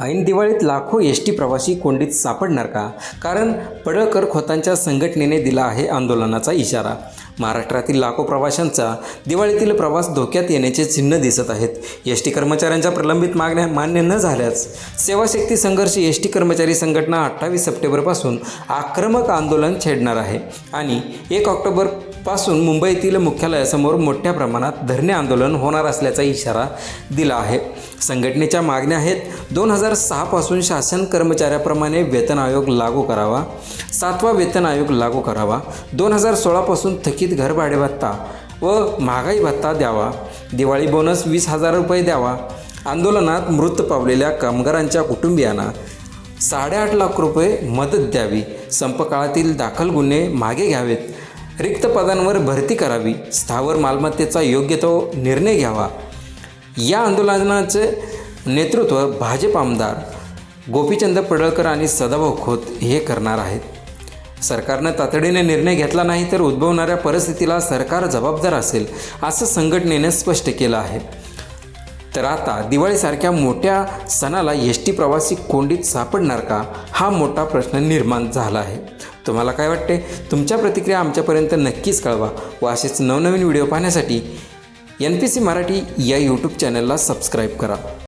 ऐन दिवाळीत लाखो एस टी प्रवासी कोंडीत सापडणार का? कारण पडळकर खोतांच्या संघटनेने दिला आहे आंदोलनाचा इशारा. महाराष्ट्रातील लाखो प्रवाशांचा दिवाळीतील प्रवास धोक्यात येण्याचे चिन्ह दिसत आहेत. एस टी कर्मचाऱ्यांच्या प्रलंबित मागण्या मान्य न झाल्यास सेवाशक्ती संघर्ष एस टी कर्मचारी संघटना अठ्ठावीस सप्टेंबरपासून आक्रमक आंदोलन छेडणार आहे आणि एक ऑक्टोबर पासून मुंबईतील मुख्यालयासमोर मोठ्या प्रमाणात धरणे आंदोलन होणार असल्याचा इशारा दिला आहे. संघटनेच्या मागण्या आहेत. दोन हजार सहापासून शासन कर्मचाऱ्याप्रमाणे वेतन आयोग लागू करावा. सातवा वेतन आयोग लागू करावा. दोन हजार सोळापासून थकीत घरभाडे भत्ता व महागाई भत्ता द्यावा. दिवाळी बोनस वीस हजार रुपये द्यावा. आंदोलनात मृत पावलेल्या कामगारांच्या कुटुंबियांना साडेआठ लाख रुपये मदत द्यावी. संपकाळातील दाखल गुन्हे मागे घ्यावेत. रिक्त पदांवर भरती करावी स्थावर मालमत्तेचा योग्य तो निर्णय घ्यावा. या आंदोलनाचे नेतृत्व भाजप आमदार गोपीचंद पडळकर आणि सदाभाऊ खोत हे करणार आहेत. सरकारनं तातडीने निर्णय घेतला नाही तर उद्भवणाऱ्या परिस्थितीला सरकार जबाबदार असेल असं संघटनेने स्पष्ट केलं आहे. तर आता दिवाळीसारख्या मोठ्या सणाला एस टी प्रवासी कोंडीत सापडणार का? हा मोठा प्रश्न निर्माण झाला आहे. तुम्हाला काय वाटते? तुमच्या प्रतिक्रिया आमच्यापर्यंत नक्कीच कळवा व असेच नवनवीन व्हिडिओ पाहण्यासाठी एन पी सी मराठी या यूट्यूब चॅनलला सबस्क्राईब करा.